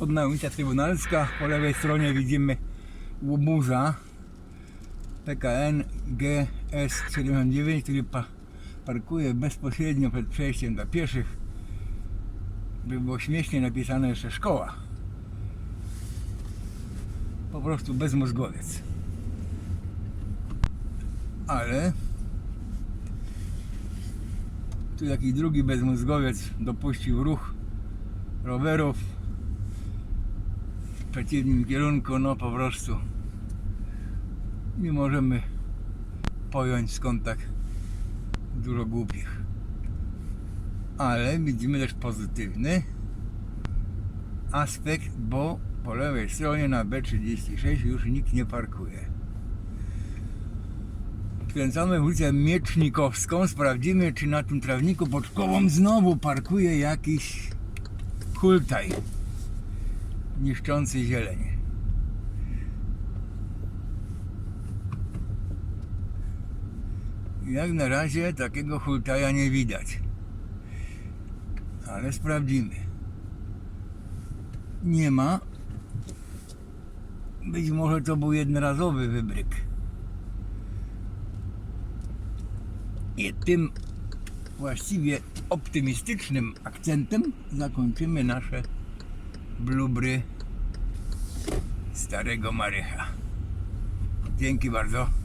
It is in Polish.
Odnaunica Trybunalska. Po lewej stronie widzimy łobuza PKN GS79, który pa parkuje bezpośrednio przed przejściem dla pieszych. By było śmiesznie napisane jeszcze szkoła. Po prostu bezmózgowiec. Ale tu jakiś drugi bezmózgowiec dopuścił ruch rowerów w przeciwnym kierunku, no po prostu nie możemy pojąć skąd tak dużo głupich. Ale widzimy też pozytywny aspekt, bo po lewej stronie na B36 już nikt nie parkuje. Skręcamy ulicę Miecznikowską, sprawdzimy czy na tym trawniku pod znowu parkuje jakiś hultaj niszczący zieleń. Jak na razie takiego hultaja nie widać. Ale sprawdzimy. Nie ma. Być może to był jednorazowy wybryk. I tym właściwie optymistycznym akcentem zakończymy nasze blubry starego Marycha. Dzięki bardzo.